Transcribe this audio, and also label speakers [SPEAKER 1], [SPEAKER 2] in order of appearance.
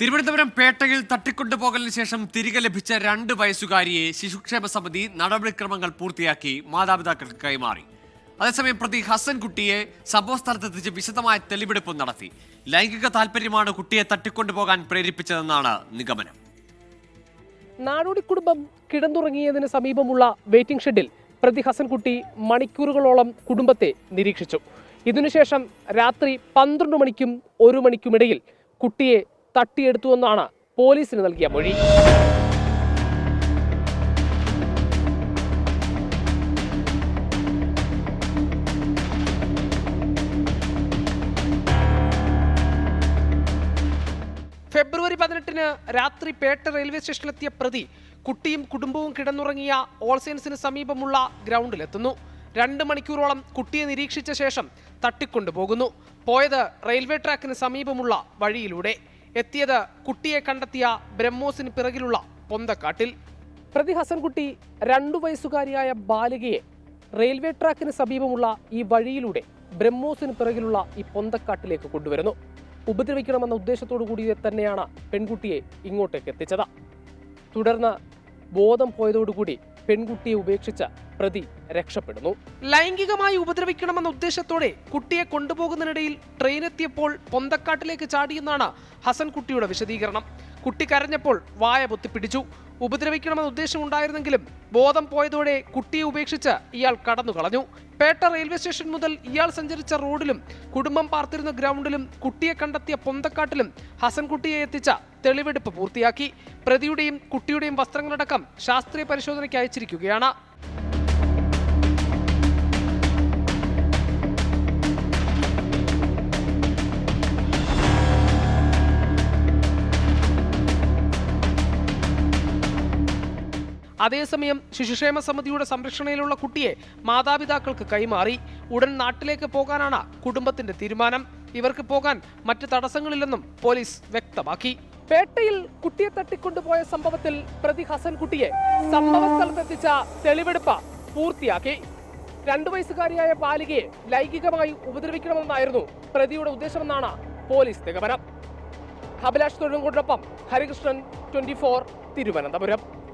[SPEAKER 1] തിരുവനന്തപുരം പേട്ടയിൽ തട്ടിക്കൊണ്ടുപോകലിന് ശേഷം തിരികെ ലഭിച്ച രണ്ട് വയസ്സുകാരിയെ ശിശുക്ഷേമ സമിതി നടപടിക്രമങ്ങൾ പൂർത്തിയാക്കി മാതാപിതാക്കൾക്ക് കൈമാറി. അതേസമയം പ്രതി ഹസൻ ഹസൻകുട്ടിയെ സംഭവസ്ഥലത്തെത്തിച്ച് വിശദമായ തെളിവെടുപ്പും നടത്തി. ലൈംഗിക താല്പര്യമാണ് കുട്ടിയെ തട്ടിക്കൊണ്ടുപോകാൻ പ്രേരിപ്പിച്ചതെന്നാണ് നിഗമനം.
[SPEAKER 2] നാടോടി കുടുംബം കിടന്നുറങ്ങിയതിന് സമീപമുള്ള വെയിറ്റിംഗ് ഷെഡിൽ പ്രതി ഹസൻകുട്ടി മണിക്കൂറുകളോളം കുടുംബത്തെ നിരീക്ഷിച്ചു. ഇതിനുശേഷം രാത്രി പന്ത്രണ്ട് മണിക്കും ഒരു മണിക്കുമിടയിൽ കുട്ടിയെ തട്ടിയെടുത്തുവെന്നാണ് പോലീസിന് നൽകിയ മൊഴി. ഫെബ്രുവരി പതിനെട്ടിന് രാത്രി പേട്ട റെയിൽവേ സ്റ്റേഷനിലെത്തിയ പ്രതി കുട്ടിയും കുടുംബവും കിടന്നുറങ്ങിയ ഓൾസെയിൻസിന് സമീപമുള്ള ഗ്രൗണ്ടിലെത്തുന്നു. രണ്ട് മണിക്കൂറോളം കുട്ടിയെ നിരീക്ഷിച്ച ശേഷം തട്ടിക്കൊണ്ടുപോകുന്നു. പോയത് റെയിൽവേ ട്രാക്കിന് സമീപമുള്ള വഴിയിലൂടെ. എത്തിയത് കുട്ടിയെ കണ്ടെത്തിയ ബ്രഹ്മോസിന് പിറകിലുള്ള പൊന്തക്കാട്ടിൽ. പ്രതി ഹസൻകുട്ടി രണ്ടു വയസ്സുകാരിയായ ബാലികയെ റെയിൽവേ ട്രാക്കിന് സമീപമുള്ള ഈ വഴിയിലൂടെ ബ്രഹ്മോസിന് പിറകിലുള്ള ഈ പൊന്തക്കാട്ടിലേക്ക് കൊണ്ടുവരുന്നു. ഉപദ്രവിക്കണമെന്ന ഉദ്ദേശത്തോടു കൂടി തന്നെയാണ് പെൺകുട്ടിയെ ഇങ്ങോട്ടേക്ക് എത്തിച്ചത്. തുടർന്ന് ബോധം പോയതോടുകൂടി പെൺകുട്ടിയെ ഉപേക്ഷിച്ച പ്രതി രക്ഷപ്പെടുന്നു. ലൈംഗികമായി ഉപദ്രവിക്കണമെന്ന ഉദ്ദേശത്തോടെ കുട്ടിയെ കൊണ്ടുപോകുന്നതിനിടയിൽ ട്രെയിൻ എത്തിയപ്പോൾ പൊന്തക്കാട്ടിലേക്ക് ചാടിയെന്നാണ് ഹസൻകുട്ടിയുടെ വിശദീകരണം. കുട്ടി കരഞ്ഞപ്പോൾ വായ പൊത്തിപ്പിടിച്ചു. ഉപദ്രവിക്കണമെന്ന ഉദ്ദേശമുണ്ടായിരുന്നെങ്കിലും ബോധം പോയതോടെ കുട്ടിയെ ഉപേക്ഷിച്ച് ഇയാൾ കടന്നു കളഞ്ഞു പേട്ട റെയിൽവേ സ്റ്റേഷൻ മുതൽ ഇയാൾ സഞ്ചരിച്ച റോഡിലും കുടുംബം പാർത്തിരുന്ന ഗ്രൗണ്ടിലും കുട്ടിയെ കണ്ടെത്തിയ പൊന്തക്കാട്ടിലും ഹസൻകുട്ടിയെ എത്തിച്ച തെളിവെടുപ്പ് പൂർത്തിയാക്കി. പ്രതിയുടെയും കുട്ടിയുടെയും വസ്ത്രങ്ങളടക്കം ശാസ്ത്രീയ പരിശോധനയ്ക്ക് അയച്ചിരിക്കുകയാണ്. അതേസമയം ശിശുക്ഷേമ സമിതിയുടെ സംരക്ഷണയിലുള്ള കുട്ടിയെ മാതാപിതാക്കൾക്ക് കൈമാറി. ഉടൻ നാട്ടിലേക്ക് പോകാനാണ് കുടുംബത്തിന്റെ തീരുമാനം. ഇവർക്ക് പോകാൻ മറ്റ് തടസ്സങ്ങളില്ലെന്നും പോലീസ് വ്യക്തമാക്കി. പേട്ടയിൽ കുട്ടിയെ തട്ടിക്കൊണ്ടുപോയ സംഭവത്തിൽ പ്രതി ഹസൻകുട്ടിയെ സംഭവ സ്ഥലത്തെത്തിച്ച തെളിവെടുപ്പ് പൂർത്തിയാക്കി. രണ്ടു വയസ്സുകാരിയായ ബാലികയെ ലൈംഗികമായി ഉപദ്രവിക്കണമെന്നായിരുന്നു പ്രതിയുടെ ഉദ്ദേശമെന്നാണ് പോലീസ് നിഗമനം. അഭിലാഷ് കൂടൊപ്പം ഹരികൃഷ്ണൻ ട്വന്റി ഫോർ തിരുവനന്തപുരം.